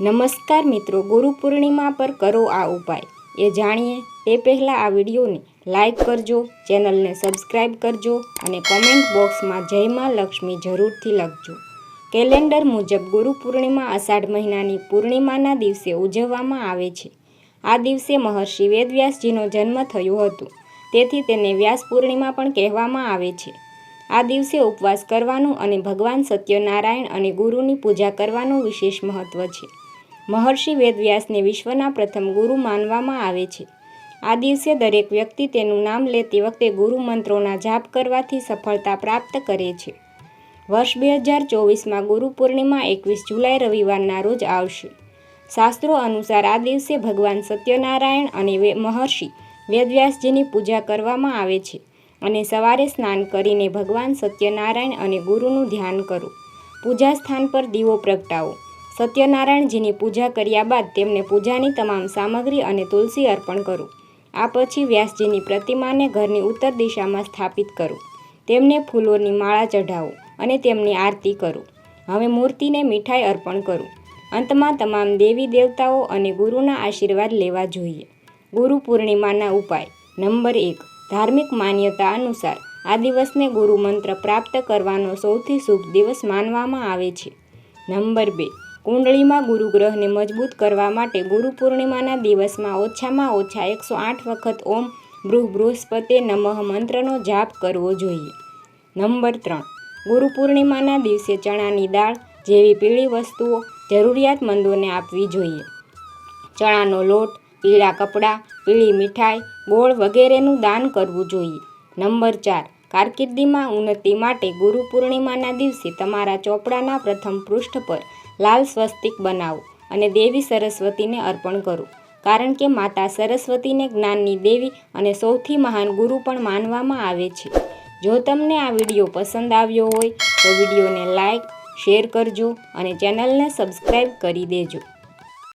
નમસ્કાર મિત્રો, ગુરુ પૂર્ણિમા પર કરો આ ઉપાય. એ જાણીએ તે પહેલાં આ વિડીયોને લાઈક કરજો, ચેનલને સબસ્ક્રાઇબ કરજો અને કોમેન્ટ બોક્સમાં જય માં લક્ષ્મી જરૂરથી લખજો. કેલેન્ડર મુજબ ગુરુ પૂર્ણિમા અષાઢ મહિનાની પૂર્ણિમાના દિવસે ઉજવવામાં આવે છે. આ દિવસે મહર્ષિ વેદવ્યાસજીનો જન્મ થયો હતો. તેથી તેને વ્યાસ પૂર્ણિમા પણ કહેવામાં આવે છે. આ દિવસે ઉપવાસ કરવાનું અને ભગવાન સત્યનારાયણ અને ગુરુની પૂજા કરવાનું વિશેષ મહત્વ છે. મહર્ષિ વેદવ્યાસને વિશ્વના પ્રથમ ગુરુ માનવામાં આવે છે. આ દિવસે દરેક વ્યક્તિ તેનું નામ લેતી વખતે ગુરુ મંત્રોના જાપ કરવાથી સફળતા પ્રાપ્ત કરે છે. વર્ષ બે હજાર ચોવીસમાં ગુરુ પૂર્ણિમા એકવીસ જુલાઈ રવિવારના રોજ આવશે. શાસ્ત્રો અનુસાર આ દિવસે ભગવાન સત્યનારાયણ અને મહર્ષિ વેદવ્યાસજીની પૂજા કરવામાં આવે છે અને સવારે સ્નાન કરીને ભગવાન સત્યનારાયણ અને ગુરુનું ધ્યાન કરો. પૂજા સ્થાન પર દીવો પ્રગટાવો. સત્યનારાયણજીની પૂજા કર્યા બાદ તેમને પૂજાની તમામ સામગ્રી અને તુલસી અર્પણ કરો. આ પછી વ્યાસજીની પ્રતિમાને ઘરની ઉત્તર દિશામાં સ્થાપિત કરો. તેમને ફૂલોની માળા ચઢાવો અને તેમની આરતી કરો. હવે મૂર્તિને મીઠાઈ અર્પણ કરો. અંતમાં તમામ દેવી દેવતાઓ અને ગુરુના આશીર્વાદ લેવા જોઈએ. ગુરુ પૂર્ણિમાના ઉપાય. નંબર એક. ધાર્મિક માન્યતા અનુસાર આ દિવસને ગુરુ મંત્ર પ્રાપ્ત કરવાનો સૌથી શુભ દિવસ માનવામાં આવે છે. નંબર બે. કુંડળીમાં ગુરુ ગ્રહને મજબૂત કરવા માટે ગુરુ પૂર્ણિમાના દિવસમાં ઓછામાં ઓછા એકસો આઠ વખત ઓમ બૃહ બૃહસ્પતે નમઃ મંત્રનો જાપ કરવો જોઈએ. નંબર ત્રણ. ગુરુ પૂર્ણિમાના દિવસે ચણાની દાળ જેવી પીળી વસ્તુઓ જરૂરિયાતમંદોને આપવી જોઈએ. ચણાનો લોટ, પીળા કપડાં, પીળી મીઠાઈ, ગોળ વગેરેનું દાન કરવું જોઈએ. નંબર ચાર. કારકિર્દીમાં ઉન્નતિ માટે ગુરુ પૂર્ણિમાના દિવસે તમારા ચોપડાના પ્રથમ પૃષ્ઠ પર લાલ સ્વસ્તિક બનાવો અને દેવી સરસ્વતીને અર્પણ કરો. કારણ કે માતા સરસ્વતીને જ્ઞાનની દેવી અને સૌથી મહાન ગુરુ પણ માનવામાં આવે છે. જો તમને આ વીડિયો પસંદ આવ્યો હોય તો વિડીયોને લાઈક, શેર કરજો અને ચેનલને સબસ્ક્રાઈબ કરી દેજો.